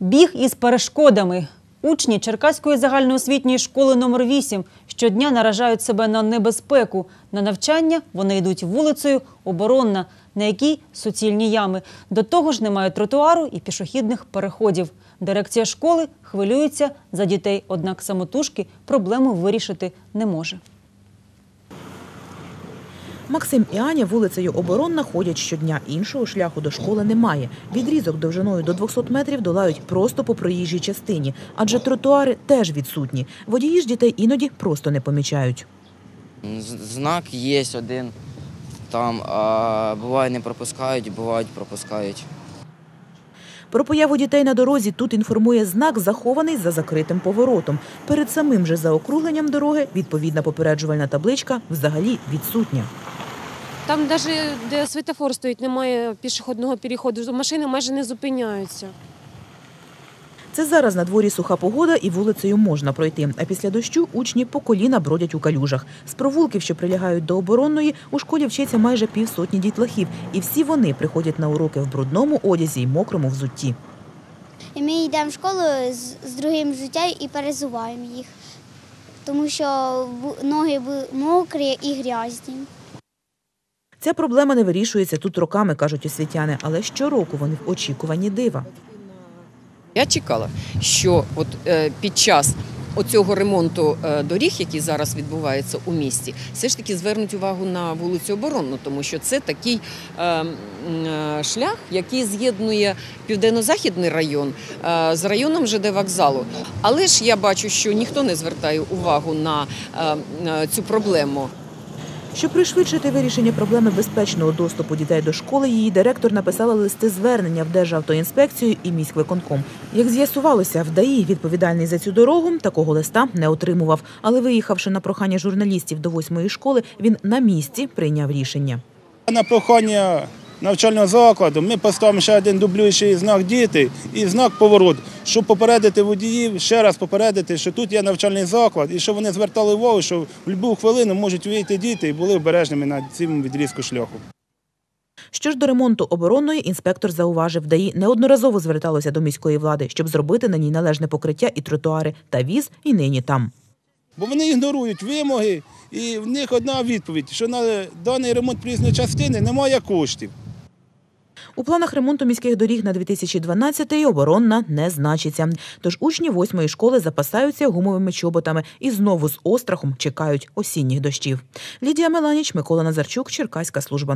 Біг із перешкодами. Учні Черкаської загальноосвітньої школи номер 8 щодня наражають себе на небезпеку. На навчання вони йдуть вулицею Оборонна, на якій суцільні ями. До того ж немає тротуару і пішохідних переходів. Дирекція школи хвилюється за дітей, однак самотужки проблему вирішити не може. Максим і Аня вулицею Оборонна ходять щодня. Іншого шляху до школи немає. Відрізок довжиною до 200 метрів долають просто по проїжджій частині, адже тротуари теж відсутні. Водії ж дітей іноді просто не помічають. Знак є один. Там а, буває не пропускають, бувають пропускають. Про появу дітей на дорозі тут інформує знак, захований за закритим поворотом. Перед самим же заокругленням дороги відповідна попереджувальна табличка взагалі відсутня. Там навіть де світофор стоїть, немає пішохідного переходу. Машини майже не зупиняються. Це зараз на дворі суха погода і вулицею можна пройти. А після дощу учні по коліна бродять у калюжах. З провулків, що прилягають до оборонної, у школі вчиться майже півсотні дітлахів. І всі вони приходять на уроки в брудному одязі й мокрому взутті. І ми йдемо в школу з, другим життям і перезуваємо їх, тому що ноги мокрі і грязні. Ця проблема не вирішується тут роками, кажуть освітяни, але щороку вони в очікуванні дива. Я чекала, що от е, під час оцього ремонту е, доріг, який зараз відбувається у місті, все ж таки звернуть увагу на вулицю Оборонну, тому що це такий е, шлях, який з'єднує південно-західний район з районом ЖД вокзалу. Але ж я бачу, що ніхто не звертає увагу на цю проблему. Щоб пришвидшити вирішення проблеми безпечного доступу дітей до школи, її директор написала листи звернення в Державтоінспекцію і міськвиконком. Як з'ясувалося, в ДАІ відповідальний за цю дорогу такого листа не отримував. Але виїхавши на прохання журналістів до восьмої школи, він на місці прийняв рішення. На прохання навчального закладу ми поставимо ще один дублюючий знак діти і знак поворот, щоб попередити водіїв, ще раз попередити, що тут є навчальний заклад, і щоб вони звертали увагу, що в будь-яку хвилину можуть вийти діти і були обережними на цьому відрізку шляху. Що ж до ремонту оборонної, інспектор зауважив, ДАІ неодноразово зверталося до міської влади, щоб зробити на ній належне покриття і тротуари, та віз і нині там. Бо вони ігнорують вимоги, і в них одна відповідь, що на даний ремонт проїзної частини немає коштів. У планах ремонту міських доріг на 2012-й оборонна не значиться. Тож учні восьмої школи запасаються гумовими чоботами і знову з острахом чекають осінніх дощів. Лідія Меланіч, Микола Назарчук, Черкаська служба.